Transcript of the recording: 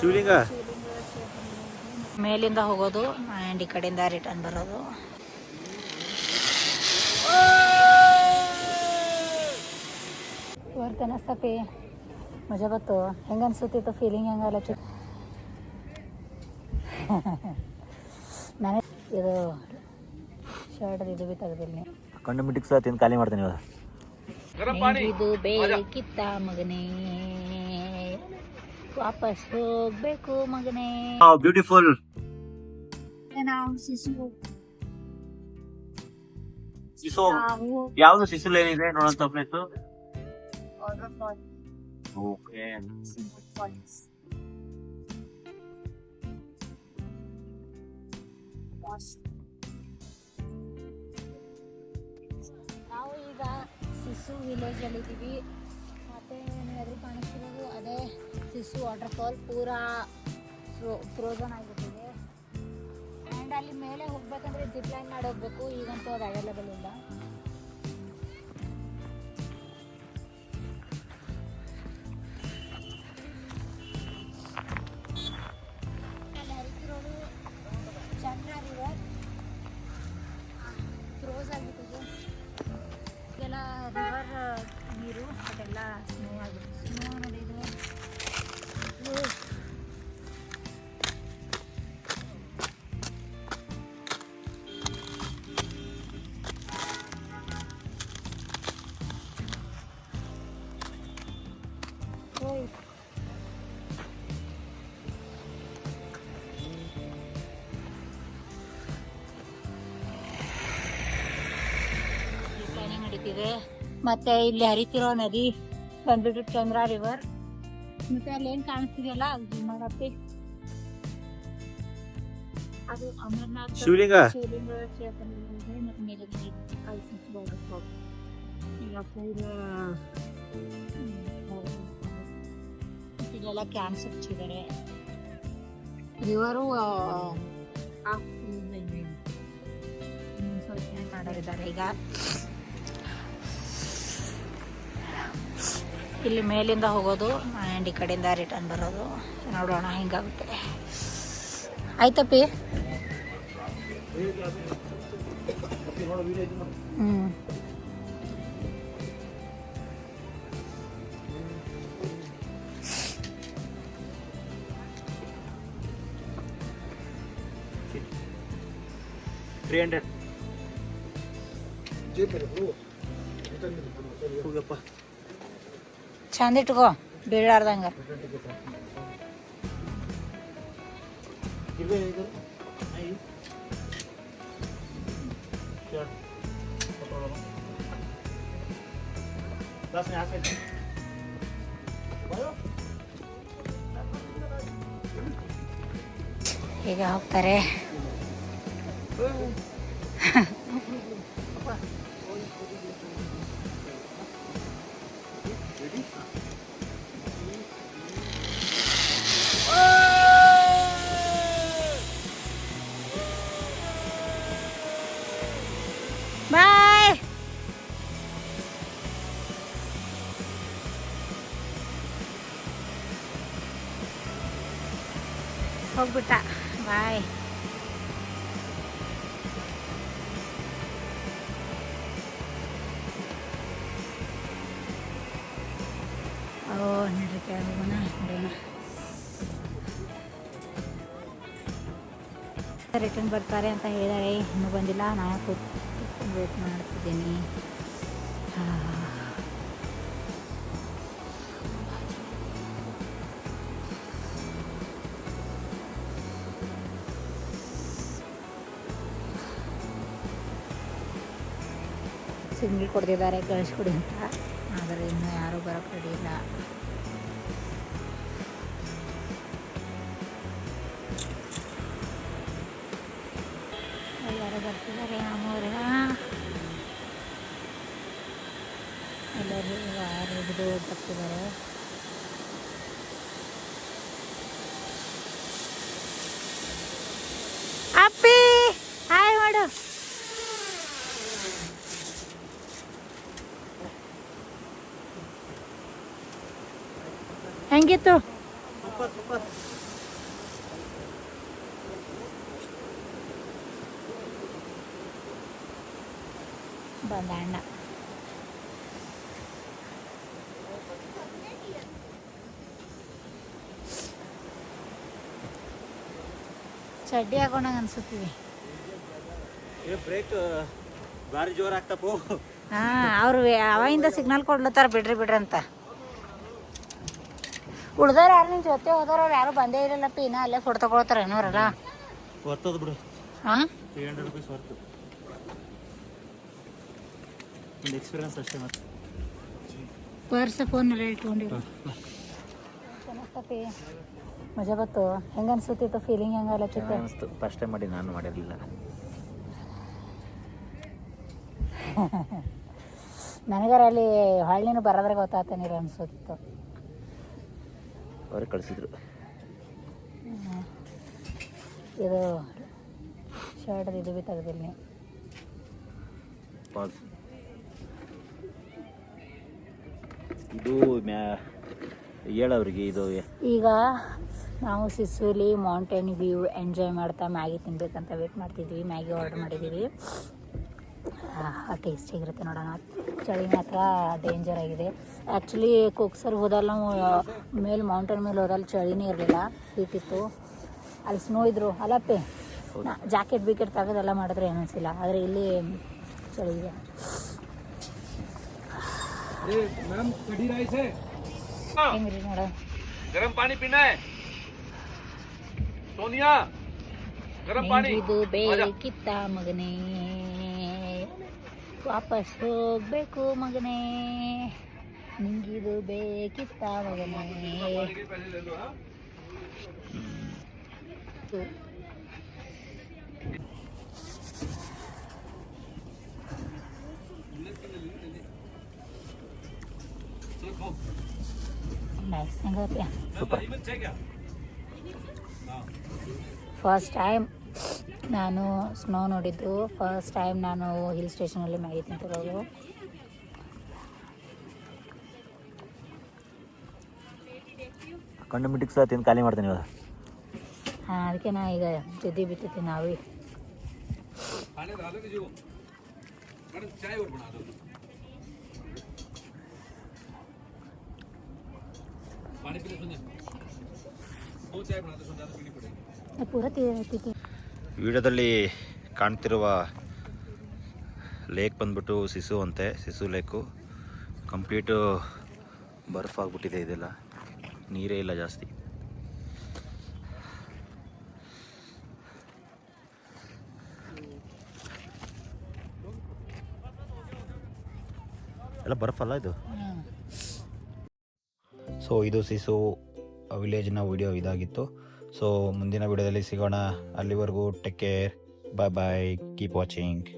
ಶಿವಲಿಂಗ? ಮೇಲಿಂದ ಹೋಗೋದು ಆ್ಯಂಡ್ ಈ ಕಡೆಯಿಂದ ರಿಟರ್ನ್ ಬರೋದು. ವರ್ಕ್ ಸಪಿ ಮಜಾ ಬತ್ತು ಹೆಂಗ ಅನ್ಸುತ್ತಿತ್ತು ಫೀಲಿಂಗ್ ಹೆಂಗಲ್ಲ? ಚು ನಾನೇ ಇದು ಶರ್ಟ್ ಇದು ಬಿ ತೆಗ್ದಿಲ್ಲ ಕಂಡು ಮಿಟ್ಟಿಗೆ ಸಹ ತಿಂದು ಖಾಲಿ ಮಾಡ್ತೀನಿ ಇವಾಗ. ಇದು ಬೇಕಿತ್ತ ಮಗನೇ? ವಾಪಸ್ ಹೋಗ್ಬೇಕು ಮಗನೇ. ಬ್ಯೂಟಿಫುಲ್ ನಾವು ಶಿಶು. ಶಿಶು ಯಾವ್ದು ಶಿಶು ಏನಿದೆ? ನೋಡಂತ ಪ್ಲೇಸ್ ಓಕೆ ನಾವು ಈಗ ಸಿಸು ವಿಲೇಜ್ ಅಲ್ಲಿ ಇದ್ದೀವಿ ಸಿಸು ವಾಟರ್ ಫಾಲ್ ಪೂರಾ ಫ್ರೋಸನ್ ಆಗಿಬಿಟ್ಟಿದೆ. ಆ್ಯಂಡ್ ಅಲ್ಲಿ ಮೇಲೆ ಹೋಗ್ಬೇಕಂದ್ರೆ ಜಿಪ್ ಲೈನ್ ಮಾಡಿ ಹೋಗ್ಬೇಕು, ಈಗಂತೂ ಅದು ಅವೈಲೇಬಲ್ ಇಲ್ಲ. ನಡೀತಿದೆ ಮತ್ತೆ ಇಲ್ಲಿ ಹರಿತಿರೋ ನದಿ ಬಂದ್ಬಿಟ್ಟು ಚಂದ್ರ ರಿವರ್ ಮತ್ತೆ ಅಲ್ಲಿ ಏನ್ ಕಾಣಿಸ್ತಿದೆಯಲ್ಲ ಅದು ಮಾಡತ್ತೆ ಅದು ಅಮರ್ನಾಥ್ ಶಿವಲಿಂಗ. ಶಿವಲಿಂಗ ಈಗ ಪೂರ ಇಲ್ಲೆಲ್ಲ ಕ್ಯಾಂಪ್ಸ್ ಹಚ್ಚಿದ್ದಾರೆ. ರಿವರು ಮಾಡಿದ್ದಾರೆ ಈಗ. ಇಲ್ಲಿ ಮೇಲಿಂದ ಹೋಗೋದು ಆ್ಯಂಡ್ ಈ ಕಡೆಯಿಂದ ರಿಟರ್ನ್ ಬರೋದು. ನೋಡೋಣ ಹಿಂಗಾಗುತ್ತೆ. ಆಯ್ತಪ್ಪಿ? ಹ್ಞೂ ತ್ರೀ ಹಂಡ್ರೆಡ್ ಹೋಗಪ್ಪ. ಚಂದ ಇಟ್ಕೋ ಬೀಳಾರ್ದಂಗ. ಈಗ ಹೋಗ್ತಾರೆ. ಹೋಗ್ಬಿಟ್ಟ. ಬಾಯ್. ಓ, ನಡೀತಾ ಹೋಗೋಣ ನೋಡೋಣ ರಿಟರ್ನ್ ಬರ್ತಾರೆ ಅಂತ ಹೇಳಿದಾರೆ, ಇನ್ನೂ ಬಂದಿಲ್ಲ. ನಾನು ವೇಟ್ ಮಾಡ್ತಿದ್ದೀನಿ. ಸಿಗ್ನಲ್ ಕೊಡ್ತಿದ್ದಾರೆ ಕಳಿಸ್ಕೊಡಿ ಅಂತ. ಆದರೆ ಇನ್ನೂ ಯಾರೂ ಬರೋಕ್ಕೆ ರೆಡಿ ಇಲ್ಲ. ಎಲ್ಲರೂ ಬರ್ತಿದ್ದಾರೆ ಅಮ್ಮವ್ರ ಎಲ್ಲರೂ ಯಾರು ಹಿಡಿದು ಬರ್ತಿದ್ದಾರೆ. tinggi tuh. Empat, empat. Ini break eh, baru jor aktapu. Ah, awalnya awalnya ini signal kau lantar beri beri. ಉಳ್ದವ್ರು ಯಾರು ನಿನ್ ಜೊತೆ ಹೋದವ್ರು ಅವ್ರು ಯಾರು ಬಂದೇ ಇರಲ್ಲಪ್ಪ ಇನ್ನ ಅಲ್ಲೇ ಫೋಟೋ ತಗೊಳ್ತಾರ ಏನೋರಲ್ಲ ಬರ್ತದ ಬಿಡು. ಹಾ ತ್ರೀ ಹಂಡ್ರೆಡ್ ರುಪೀಸ್ ವರ್ತು. ಒಂದು ಎಕ್ಸ್ಪೀರಿಯನ್ಸ್ ಅಷ್ಟೇ ಮತ್ತೆ. ಪರ್ಸ್ ಫೋನ್ ಎಲ್ಲ ಇಟ್ಕೊಂಡಿರು ಮಜಾ ಬತ್ತು ಹೆಂಗ ಅನ್ಸುತ್ತಿತ್ತು ಫೀಲಿಂಗ್ ಹೆಂಗ ಚಿತ್ರ ಅನಿಸ್ತು ಫಸ್ಟ್ ಟೈಮ್ ಮಾಡಿ ನಾನು ಮಾಡಿರಲಿಲ್ಲ. ನನಗಾರ ಅಲ್ಲಿ ಹಳ್ಳಿನೂ ಬರೋದ್ರಾಗ ಗೊತ್ತಾತ ನೀರು ಅನ್ಸುತ್ತಿತ್ತು ಅವ್ರಿಗೆ ಕಳಿಸಿದ್ರು. ಇದು ಶರ್ಟ್ ಇದು ಬಿ ತೆಗೆದಿಲ್ಲ ಪಾಸ್. ಇದು ಮ್ಯಾ ಹೇಳವ್ರಿಗೆ ಇದು. ಈಗ ನಾವು ಸಿಸುಲಿ ಮೌಂಟೇನ್ ವ್ಯೂ ಎಂಜಾಯ್ ಮಾಡ್ತಾ ಮ್ಯಾಗಿ ತಿನ್ಬೇಕಂತ ವೇಟ್ ಮಾಡ್ತಿದ್ವಿ. ಮ್ಯಾಗಿ ಆರ್ಡರ್ ಮಾಡಿದ್ದೀವಿ. ಟೇಸ್ಟ್ ಆಗಿರುತ್ತೆ ನೋಡೋಣ. ಚಳಿ ಮಾತ್ರ ಡೇಂಜರ್ ಆಗಿದೆ. ಆ್ಯಕ್ಚುಲಿ ಕೋಕ್ಸರ್ ಹೋದಲ್ಲ ಮೇಲೆ ಮೌಂಟೇನ್ ಮೇಲೆ ಹೋದಲ್ಲಿ ಚಳಿನೇ ಇರಲಿಲ್ಲ. ಹೀಟ್ ಅಲ್ಲಿ ಸ್ನೋ ಇದ್ರು. ಅಲ್ಲಪ್ಪೆ ಜಾಕೆಟ್ ಬಿಕೆಟ್ ತಗೋದೆಲ್ಲ ಮಾಡಿದ್ರೆ ಏನು ಅನಿಸಿಲ್ಲ. ಆದರೆ ಇಲ್ಲಿ ಚಳಿ ಇದೆ. ಸೋನಿಯಾ ಗರಂ ಇದು ಬೇಕಿತ್ತ ಮಗನೇ. ವಾಪಸ್ ಹೋಗಬೇಕು ಮಗನೇ ನಿಂಗಿದು ಬೇಕಿತ್ತ ಮಗನೇ ಸೂಪರ್ ಫಸ್ಟ್ ಟೈಮ್ ನಾನು ಸ್ನೋ ನೋಡಿದ್ದು. ಫಸ್ಟ್ ಟೈಮ್ ನಾನು ಹಿಲ್ ಸ್ಟೇಷನಲ್ಲಿ ಮ್ಯಾಗಿ ತಿಂತಿರೋದು. ಕಂಡು ಮಿಟ್ಟಿಗೆ ಸಹ ತಿಂದು ಖಾಲಿ ಮಾಡ್ತೀನಿ ಇವಾಗ. ಹಾಂ ಅದಕ್ಕೆ ನಾ ಈಗ ತಿದ್ದಿ ಬಿಟ್ಟಿದ್ದೀನಿ ನಾವು ಪೂರ ತಿಂತೀನಿ. ವಿಡಿಯೋದಲ್ಲಿ ಕಾಣ್ತಿರುವ ಲೇಕ್ ಬಂದ್ಬಿಟ್ಟು ಸಿಸು ಅಂತೆ ಸಿಸು ಲೇಕು. ಕಂಪ್ಲೀಟು ಬರ್ಫ್ ಆಗಿಬಿಟ್ಟಿದೆ ಇದೆಲ್ಲ. ನೀರೇ ಇಲ್ಲ ಜಾಸ್ತಿ. ಎಲ್ಲ ಅಲ್ಲ ಇದು? ಸೊ ಇದು ಸಿಸು ವಿಲೇಜ್ನ ವಿಡಿಯೋ ಇದಾಗಿತ್ತು. ಸೊ ಮುಂದಿನ ವಿಡಿಯೋದಲ್ಲಿ ಸಿಗೋಣ. ಅಲ್ಲಿವರೆಗೂ take care bye bye keep watching